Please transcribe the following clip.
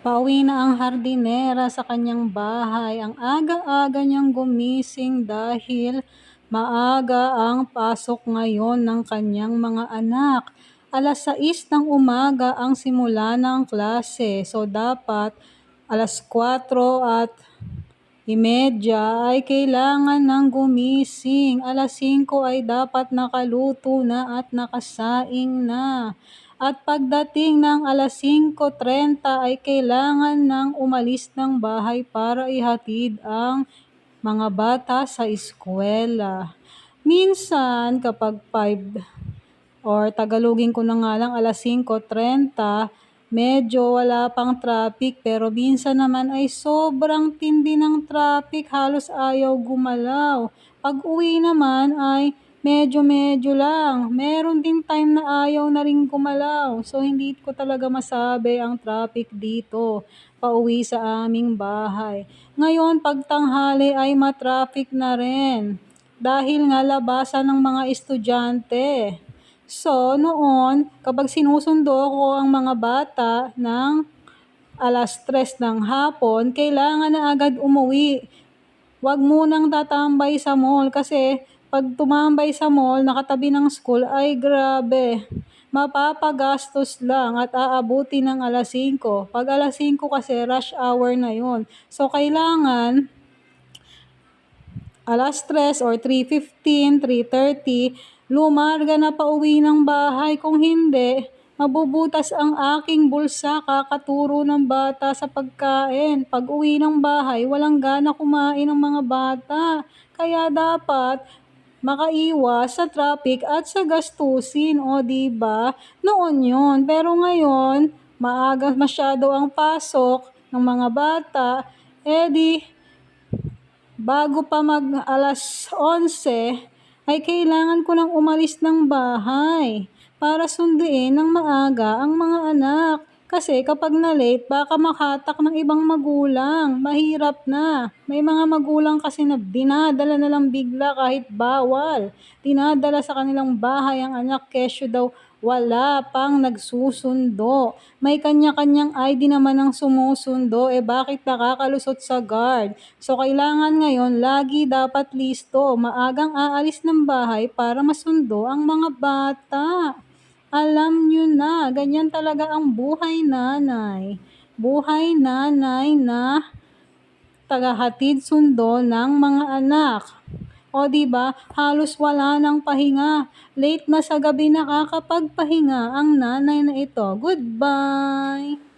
Pauwi na ang hardinera sa kanyang bahay. Ang aga-aga niyang gumising dahil maaga ang pasok ngayon ng kanyang mga anak. Alas 6 ng umaga ang simula ng klase. So dapat alas 4 at imedya ay kailangan ng gumising. Alas 5 ay dapat nakaluto na at nakasaing na. At pagdating ng alas 5.30 ay kailangan ng umalis ng bahay para ihatid ang mga bata sa eskwela. Minsan kapag 5 or Tagalogin ko na nga lang alas 5.30, medyo wala pang traffic pero minsan naman ay sobrang tindi ng traffic, halos ayaw gumalaw. Pag uwi naman ay medyo-medyo lang. Meron din time na ayaw na rin gumalaw. So, hindi ko talaga masabi ang traffic dito pauwi sa aming bahay. Ngayon, pag tanghali ay matraffic na rin. Dahil nga labasan ng mga estudyante. So, noon, kapag sinusundo ko ang mga bata ng alas 3 ng hapon, kailangan na agad umuwi. Huwag munang tatambay sa mall kasi pag tumambay sa mall, nakatabi ng school, ay grabe. Mapapagastos lang at aabuti ng alas 5. Pag alas 5 kasi rush hour na yon. So, kailangan alas 3 or 3.15, 3.30, lumarga na pauwi ng bahay. Kung hindi, mabubutas ang aking bulsa kakaturo ng bata sa pagkain. Pag uwi ng bahay, walang gana kumain ng mga bata. Kaya dapat makaiwas sa traffic at sa gastusin, o di ba? Noon 'yon. Pero ngayon, maaga masyado ang pasok ng mga bata, eh di bago pa mag alas 11 ay kailangan ko nang umalis ng bahay para sunduin ng maaga ang mga anak. Kasi kapag na-late, baka makatak ng ibang magulang. Mahirap na. May mga magulang kasi na dinadala na lang bigla kahit bawal. Dinadala sa kanilang bahay ang anak kesyo daw wala pang nagsusundo. May kanya-kanyang ID naman ang sumusundo, eh bakit nakakalusot sa guard? So kailangan ngayon lagi dapat listo, maagang aalis ng bahay para masundo ang mga bata. Alam nyo na, ganyan talaga ang buhay nanay. Buhay nanay na tagahatid sundo ng mga anak. O di ba? Halos wala nang pahinga. Late na sa gabi nakakapagpahinga ang nanay na ito. Goodbye.